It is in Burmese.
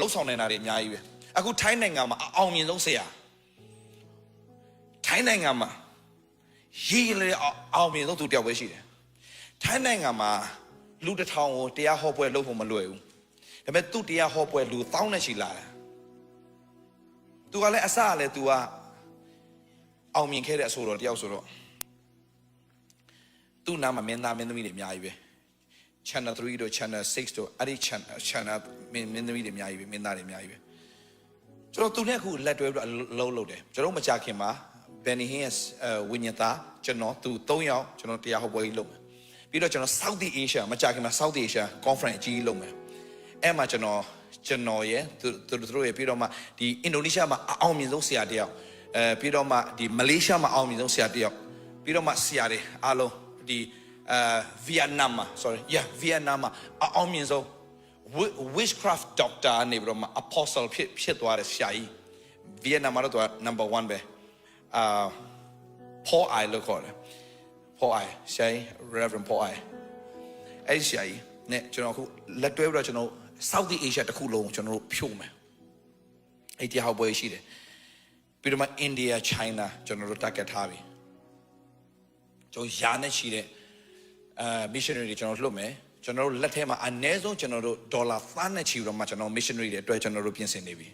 လှုပ်ဆောင်နေတာတွေအများကြီးပဲအခုထိုင်းနိုင်ငံမှာအအောင်မြင်ဆုံးဆရာထိုင်းနိုင်ငံမှာရေးလေအောင်အောင်မြင်ဆုံးသူတယောက်ပဲရှိတယ်ထိုင်းနိုင်ငံမှာလူတစ်ထောင်ကိုတရားဟောပွဲလုပ်ဖို့မလွယ်ဘူးဒါပေမဲ့သူတရားဟောပွဲလူတောင်းနဲ့ရှိလာတယ်သူကလည်းအစကလည်း तू ကအောင်မြင်ခဲ့တဲ့အဆိုတော်တယောက်ဆိုတော့သူ့နာမှာမင်းသားမင်းသမီးတွေအများကြီးပဲ channel 3တို့ channel 6တို့အဲ့ဒီ channel channel မင်းမင်းသမီးတွေအများကြီးပဲမင်းသားတွေအများကြီးပဲကျွန်တော်သူနဲ့အခုလက်တွဲပြီးတော့အလုံးလုံးတယ်ကျွန်တော်မကြခင်မှာ Benny Hinn ဝိညာဉ်သားကျွန်တော်သူ၃ယောက်ကျွန်တော်တရားဟောပွဲကြီးလုပ်မယ်ပြီးတော့ကျွန်တော် South Asia မကြခင်မှာ South Asia conference အကြီးကြီးလုပ်မယ်အဲ့မှာကျွန်တော်ကျွန်တော်ရဲ့သူသူတို့ရဲ့ပြီးတော့မှဒီအင်ဒိုနီးရှားမှာအအောင်မြင်ဆုံးဆရာတယောက်အဲပြီးတော့မှဒီမလေးရှားမှာအအောင်မြင်ဆုံးဆရာတယောက်ပြီးတော့မှဆရာတွေအားလုံးဒီ အဲဗီယက်နမ်မှာ sorry yeah ဗီယက်နမ်မှာအအောင်မြင်ဆုံး wi- witchcraft doctor နေပြီးတော့မှ apostle ဖြစ်ဖြစ်သွားတဲ့ဆရာကြီးဗီယက်နမ်မှာတော့သူက number 1ပဲအာ Paul I လို့ခေါ်တယ် Paul I ဆရာကြီး Reverend Paul I အဲ့ဒီဆရာကြီးနဲ့ကျွန်တော်အခုလက်တွဲပြီးတော့ကျွန်တော် South Asia တစ်ခုလုံးကိုကျွန်တော်တို့ဖြိုးမယ်အဲ့ဒီဟောက်ပွဲရှိတယ်ပြီးတော့မှ India China ကျွန်တော်တို့ target ထားပြီကျွန်တော်ယာနဲ့ရှိတဲ့ အဲ missionary တွေကျွန်တော်လွတ်မယ်ကျွန်တော်တို့လက်ထဲမှာအနည်းဆုံးကျွန်တော်တို့ဒေါ်လာသန်းနဲ့ချီပြီးတော့မှကျွန်တော် missionary တွေအတွက်ကျွန်တော်တို့ပြင်ဆင်နေပြီ